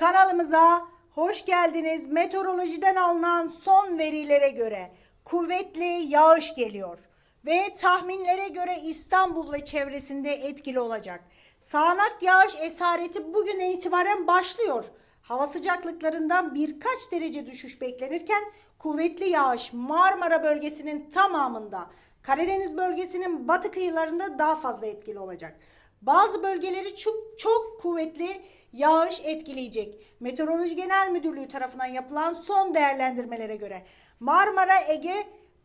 Kanalımıza hoş geldiniz. Meteorolojiden alınan son verilere göre kuvvetli yağış geliyor ve tahminlere göre İstanbul ve çevresinde etkili olacak. Sağanak yağış esareti bugünden itibaren başlıyor. Hava sıcaklıklarından birkaç derece düşüş beklenirken kuvvetli yağış Marmara bölgesinin tamamında, Karadeniz bölgesinin batı kıyılarında daha fazla etkili olacak. Bazı bölgeleri çok, çok kuvvetli yağış etkileyecek. Meteoroloji Genel Müdürlüğü tarafından yapılan son değerlendirmelere göre Marmara, Ege,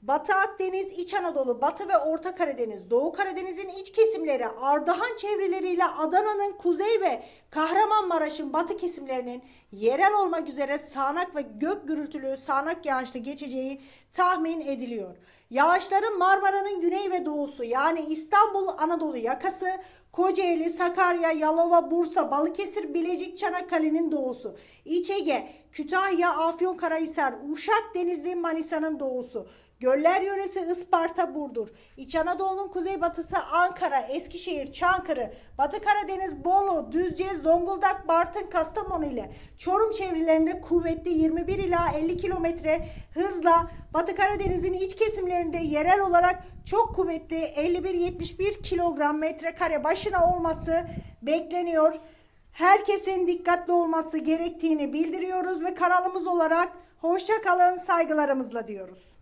Batı Akdeniz, İç Anadolu, Batı ve Orta Karadeniz, Doğu Karadeniz'in iç kesimleri, Ardahan çevreleriyle Adana'nın kuzey ve Kahramanmaraş'ın batı kesimlerinin yerel olmak üzere sağanak ve gök gürültülü sağanak yağışlı geçeceği tahmin ediliyor. Yağışların Marmara'nın güney ve doğusu yani İstanbul, Anadolu yakası, Kocaeli, Sakarya, Yalova, Bursa, Balıkesir, Bilecik, Çanakkale'nin doğusu, İç Ege, Kütahya, Afyonkarahisar, Uşak, Denizli, Manisa'nın doğusu, Göller yöresi Isparta, Burdur, İç Anadolu'nun kuzeybatısı Ankara, Eskişehir, Çankırı, Batı Karadeniz, Bolu, Düzce, Zonguldak, Bartın, Kastamonu ile Çorum çevrelerinde kuvvetli 21 ila 50 kilometre hızla Batı Karadeniz'in iç kesimlerinde yerel olarak çok kuvvetli 51-71 kilogram metrekare başına olması bekleniyor. Herkesin dikkatli olması gerektiğini bildiriyoruz ve kanalımız olarak hoşça kalın saygılarımızla diyoruz.